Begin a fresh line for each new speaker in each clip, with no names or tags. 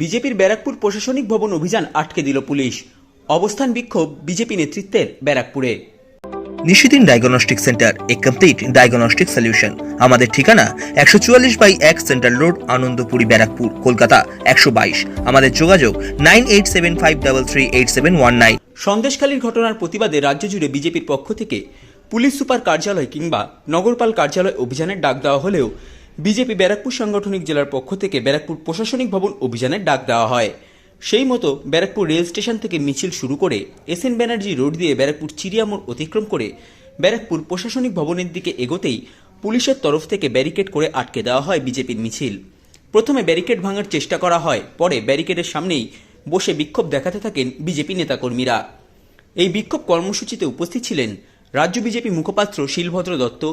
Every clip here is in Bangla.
বিজেপির ব্যারাকপুর প্রশাসনিক ভবন অভিযান আটকে দিল পুলিশ। অবস্থান বিক্ষোভ বিজেপি নেতৃত্বের ব্যারাকপুরে।
Nishidin diagnostic centre A complete diagnostic solution আমাদের ঠিকানা একশো চুয়াল্লিশ বাই এক সেন্ট্রাল রোড আনন্দপুরি ব্যারাকপুর কলকাতা একশো বাইশ। আমাদের যোগাযোগ nine eight seven five double three eight seven one nine.
সন্দেশখালীর ঘটনার প্রতিবাদে রাজ্য জুড়ে বিজেপির পক্ষ থেকে পুলিশ সুপার কার্যালয় কিংবা নগরপাল কার্যালয় অভিযানের ডাক দেওয়া হলেও বিজেপি ব্যারাকপুর সাংগঠনিক জেলার পক্ষ থেকে ব্যারাকপুর প্রশাসনিক ভবন অভিযানের ডাক দেওয়া হয়। সেই মতো ব্যারাকপুর রেল স্টেশন থেকে মিছিল শুরু করে এস এন ব্যানার্জি রোড দিয়ে ব্যারাকপুর চিড়িয়ামোড় অতিক্রম করে ব্যারাকপুর প্রশাসনিক ভবনের দিকে এগোতেই পুলিশের তরফ থেকে ব্যারিকেড করে আটকে দেওয়া হয় বিজেপির মিছিল। প্রথমে ব্যারিকেড ভাঙার চেষ্টা করা হয়, পরে ব্যারিকেডের সামনেই বসে বিক্ষোভ দেখাতে থাকেন বিজেপি নেতাকর্মীরা। এই বিক্ষোভ কর্মসূচিতে উপস্থিত ছিলেন রাজ্য বিজেপি মুখপাত্র শিলভদ্র দত্ত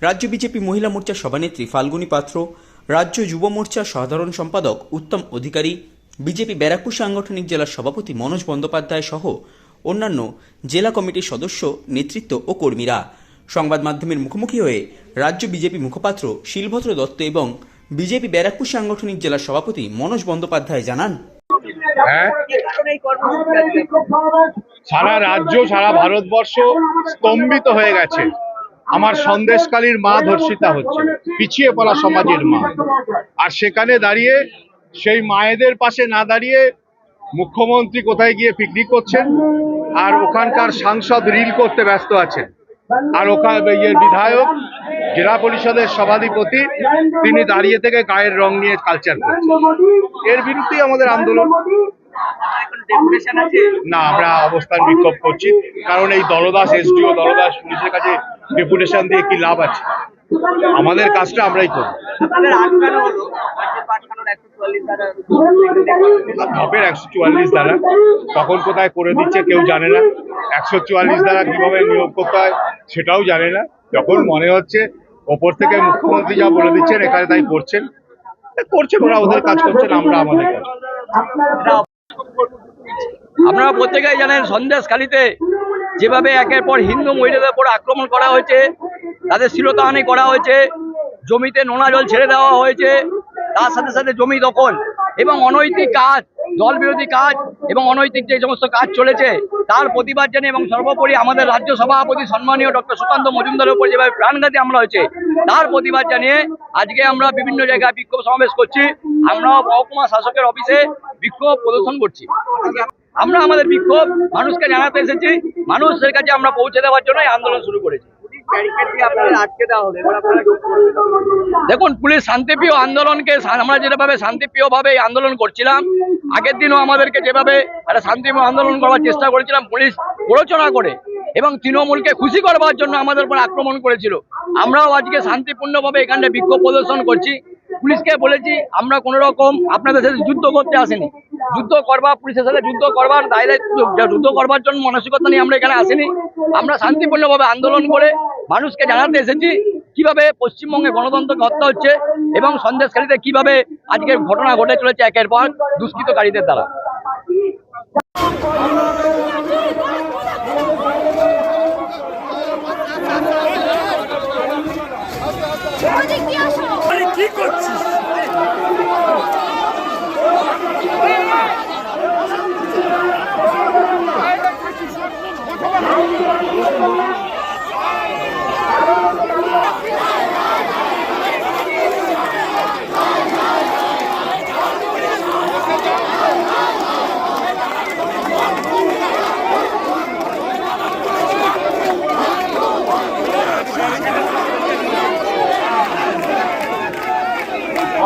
রাজ্য বিজেপি মহিলা মোর্চার সভানেত্রী ফাল্গুনী পাত্র, রাজ্য যুব মোর্চার সাধারণ সম্পাদক উত্তম অধিকারী, বিজেপি ব্যারাকপুর সাংগঠনিক জেলার সভাপতি মনোজ বন্দ্যোপাধ্যায় সহ অন্যান্য জেলা কমিটির সদস্য, নেতৃত্ব ও কর্মীরা। সংবাদ মাধ্যমের মুখোমুখি হয়ে রাজ্য বিজেপি মুখপাত্র শিলভদ্র দত্ত এবং বিজেপি ব্যারাকপুর সাংগঠনিক জেলার সভাপতি মনোজ বন্দ্যোপাধ্যায় জানান।
হ্যাঁ? সারা রাজ্য, সারা ভারতবর্ষ স্তম্ভিত হয়ে গেছে। আমার সন্দেশকালীর মা ধর্ষিতা হচ্ছে। পিছিয়ে পড়া সমাজের মা। আর সেখানে দাঁড়িয়ে, সেই মায়েদের পাশে না দাঁড়িয়ে মুখ্যমন্ত্রী কোথায় গিয়ে পিকনিক করছেন? আর ওখানকার সাংসদ রিল করতে ব্যস্ত আছেন। আর ওখানে ইয়ে বিধায়ক, জেলা পরিষদের সভাধিপতি, তিনি দাঁড়িয়ে থেকে গায়ের রং নিয়ে কালচার করছেন। এর বিরুদ্ধেই আমাদের আন্দোলন। না আমরা অবস্থান বিক্ষোভ করছি। কারণ এই দলদাস এসডিও দলদাস পুলিশের কাছে ডেপুটেশন দিয়ে কি লাভ আছে? আমাদের কাজটা আমরাই করি ধপের একশো চুয়াল্লিশ দ্বারা তখন কোথায় করে দিচ্ছে কেউ জানে না। একশো চুয়াল্লিশ দ্বারা কীভাবে নিয়োগ করতে হয় সেটাও জানে না। যখন মনে হচ্ছে ওপর থেকে মুখ্যমন্ত্রী যা বলে দিচ্ছেন এখানে তাই করছেন করছেন ওরা ওদের কাজ করছেন আমরা আমাদের কাজ
আপনারা প্রত্যেকেই জানেন সন্দেশখালিতে যেভাবে একের পর হিন্দু মহিলাদের উপর আক্রমণ করা হয়েছে, তাদের শিলতাহানি করা হয়েছে, জমিতে নোনা জল ছেড়ে দেওয়া হয়েছে, তার সাথে সাথে জমি দখল এবং অনৈতিক কাজ দল বিরোধী কাজ এবং অনৈতিক যে সমস্ত কাজ চলেছে, তার প্রতিবাদ জানিয়ে এবং সর্বোপরি আমাদের রাজ্য সভাপতি সম্মানীয় ডক্টর সুকান্ত মজুমদারের উপর যেভাবে প্রাণঘাতী হামলা হয়েছে, তার প্রতিবাদ জানিয়ে আজকে আমরা বিভিন্ন জায়গায় বিক্ষোভ সমাবেশ করছি। আমরা মহকুমা শাসকের অফিসে বিক্ষোভ প্রদর্শন করছি। আমরা আমাদের বিক্ষোভ মানুষকে জানাতে এসেছি। মানুষের কাছে আমরা পৌঁছে দেওয়ার জন্য আন্দোলন শুরু করেছি। দেখুন, পুলিশ শান্তিপ্রিয় আন্দোলনকে আমরা যেভাবে শান্তিপ্রিয়ভাবে এই আন্দোলন করছিলাম, আগের দিনও আমাদেরকে যেভাবে একটা শান্তিপ্রিয় আন্দোলন করার চেষ্টা করেছিলাম, পুলিশ প্ররোচনা করে এবং তৃণমূলকে খুশি করবার জন্য আমাদের উপর আক্রমণ করেছিল। আমরাও আজকে শান্তিপূর্ণভাবে এখানে বিক্ষোভ প্রদর্শন করছি। পুলিশকে বলেছি, আমরা কোনো রকম আপনাদের সাথে যুদ্ধ করতে আসেনি। যুদ্ধ করবার পুলিশের সাথে যুদ্ধ করবার দায় যুদ্ধ করবার জন্য মানসিকতা নিয়ে আমরা এখানে আসিনি। আমরা শান্তিপূর্ণভাবে আন্দোলন করে মানুষকে জানাতে এসেছি কীভাবে পশ্চিমবঙ্গে গণতন্ত্রকে হত্যা হচ্ছে এবং সন্দেশখালীতে কীভাবে আজকের ঘটনা ঘটে চলেছে একের পর দুষ্কৃতকারীদের দ্বারা।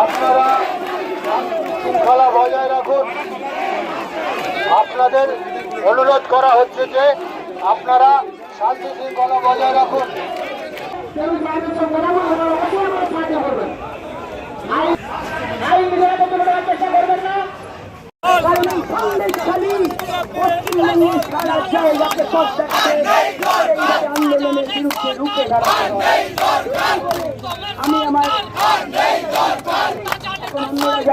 আপনারা শৃঙ্খলা বজায় রাখুন। আপনাদের অনুরোধ করা হচ্ছে যে আপনারা শান্তি শৃঙ্খলা বজায় রাখুন।
আমি আমার ধন্যবাদ